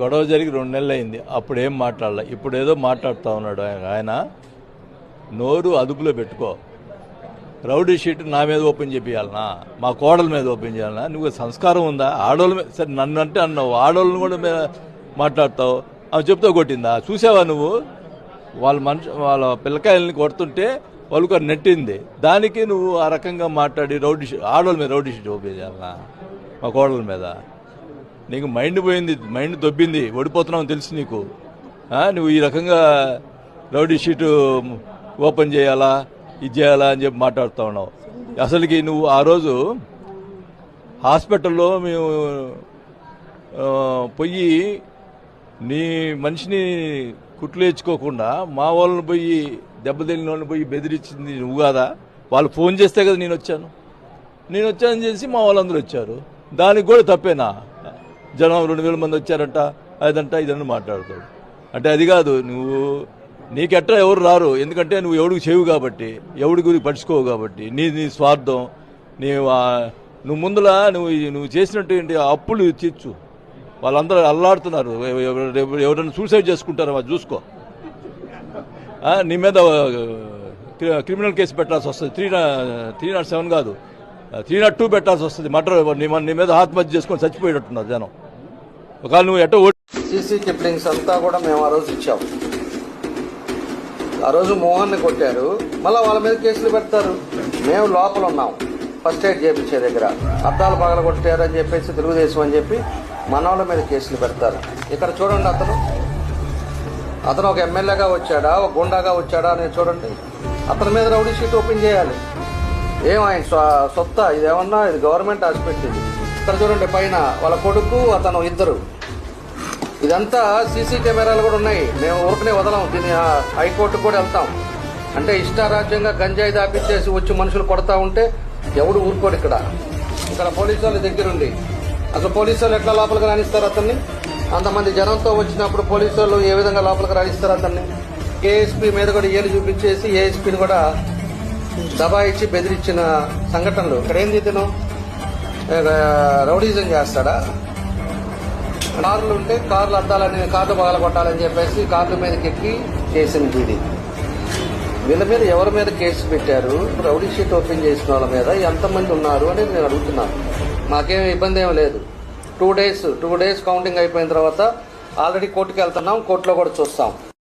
గొడవ జరిగి రెండు నెలలు అయింది అప్పుడు ఏం మాట్లాడలే. ఇప్పుడు ఏదో మాట్లాడుతూ ఉన్నాడు ఆయన. నోరు అదుపులో పెట్టుకో. రౌడీ షీట్ నా మీద ఓపెన్ చేపియాలనా మా కోడల మీద ఓపెన్ చేయాలనా? నువ్వు సంస్కారం ఉందా? ఆడోళ్ళ మీద సరే నన్ను అంటే అన్నావు. ఆడోళ్ళని కూడా మాట్లాడతావు. అవి చెప్తా కొట్టిందా? చూసావా నువ్వు? వాళ్ళ మనుషు వాళ్ళ పిల్లకాయలని కొడుతుంటే వాళ్ళు నెట్టింది. దానికి నువ్వు ఆ రకంగా మాట్లాడి రౌడీ షీట్ ఆడోళ్ళ మీద రౌడీ షీట్ ఓపెన్ చేయాలనా? మా కోడల మీద. నీకు మైండ్ పోయింది మైండ్ దొబ్బింది ఓడిపోతున్నావు తెలుసు నీకు. నువ్వు ఈ రకంగా రౌడీ షీటు ఓపెన్ చేయాలా ఇది చేయాలా అని చెప్పి మాట్లాడుతూ ఉన్నావు. అసలుకి నువ్వు ఆ రోజు హాస్పిటల్లో మేము పోయి నీ మనిషిని కుట్లు వేయించుకోకుండా మా వాళ్ళని పోయి దెబ్బతిని వాళ్ళని పోయి బెదిరించింది నువ్వు కాదా? వాళ్ళు ఫోన్ చేస్తే కదా నేను వచ్చాను. నేను వచ్చానని చేసి మా వాళ్ళందరూ వచ్చారు. దానికి కూడా తప్పేనా? జనం రెండు వేల మంది వచ్చారంట అదంట ఇదని మాట్లాడతాడు. అంటే అది కాదు నువ్వు నీకెట్లా ఎవరు రారు? ఎందుకంటే నువ్వు ఎవడికి చేయవు కాబట్టి ఎవడి గురికి పడుచుకోవు కాబట్టి నీ నీ స్వార్థం నీ నువ్వు ముందులా నువ్వు నువ్వు నువ్వు చేసినటువంటి అప్పులు తీర్చు. వాళ్ళందరూ అల్లాడుతున్నారు. ఎవరైనా సూసైడ్ చేసుకుంటారో? అది చూసుకో. నీ మీద క్రి- క్రిమినల్ కేసు పెట్టాల్సి వస్తుంది. త్రీ నా- త్రీ నాట్ సెవెన్ కాదు. త్రీ నాట్ టూ పెట్టాల్సి వస్తుంది. మటర్ నీ నీ మీద ఆత్మహత్య చేసుకొని చచ్చిపోయేటట్టున్నారు జనం. ఒకవేళ నువ్వు ఎటో సీసీ కిప్లింగ్స్ అంతా కూడా మేము ఆ రోజు ఇచ్చాం. ఆ రోజు మోహన్ని కొట్టారు. మళ్ళీ వాళ్ళ మీద కేసులు పెడతారు. మేము లోపల ఉన్నాం. ఫస్ట్ ఎయిడ్ చేపించే దగ్గర. అద్దాలు పగల కొట్టారు అని చెప్పేసి తెలుగుదేశం అని చెప్పి మన వాళ్ళ మీద కేసులు పెడతారు. ఇక్కడ చూడండి అతను. అతను ఒక ఎమ్మెల్యేగా వచ్చాడా? ఒక గుండాగా వచ్చాడా అనేది చూడండి. అతని మీద రౌడీ షీట్ ఓపెన్ చేయాలి. ఏం ఆయన సొత్త? ఇదేమన్నా? ఇది గవర్నమెంట్ హాస్పిటల్ ఇది. ఇక్కడ చూడండి పైన వాళ్ళ కొడుకు అతను ఇద్దరు. ఇదంతా సీసీ కెమెరాలు కూడా ఉన్నాయి. మేము ఊరికనే వదలం దీన్ని హైకోర్టు కూడా వెళ్తాం. అంటే ఇష్టారాజ్యంగా గంజాయి దాపించేసి వచ్చి మనుషులు కొడతా ఉంటే ఎవడు ఊరుకోడు ఇక్కడ. ఇక్కడ పోలీసు వాళ్ళ దగ్గరుండి. అసలు పోలీసు వాళ్ళు ఎట్లా లోపలికి రాణిస్తారు అతన్ని? అంతమంది జనంతో వచ్చినప్పుడు పోలీసు వాళ్ళు ఏ విధంగా లోపలికి రాణిస్తారు అతన్ని? ఏఎస్పీ మీద కూడా ఏలు చూపించేసి ఏఎస్పీని కూడా దబాయిచ్చి బెదిరించిన సంఘటనలు. ఇక్కడ ఏంది తిను రౌడీజం చేస్తాడా? కార్లు ఉంటే కార్లు అద్దాలని కార్లు పగల కొట్టాలని చెప్పేసి కార్ల మీద ఎక్కి చేసింది ఇది వీళ్ళ మీద ఎవరి మీద కేసు పెట్టారు? రౌడీ షీట్ ఓపెన్ చేసిన వాళ్ళ మీద ఎంతమంది ఉన్నారు అనేది నేను అడుగుతున్నాను. మాకేం ఇబ్బంది ఏం లేదు. Two days two days counting అయిపోయిన తర్వాత ఆల్రెడీ కోర్టుకి వెళ్తున్నాం కోర్టులో కూడా చూస్తాం.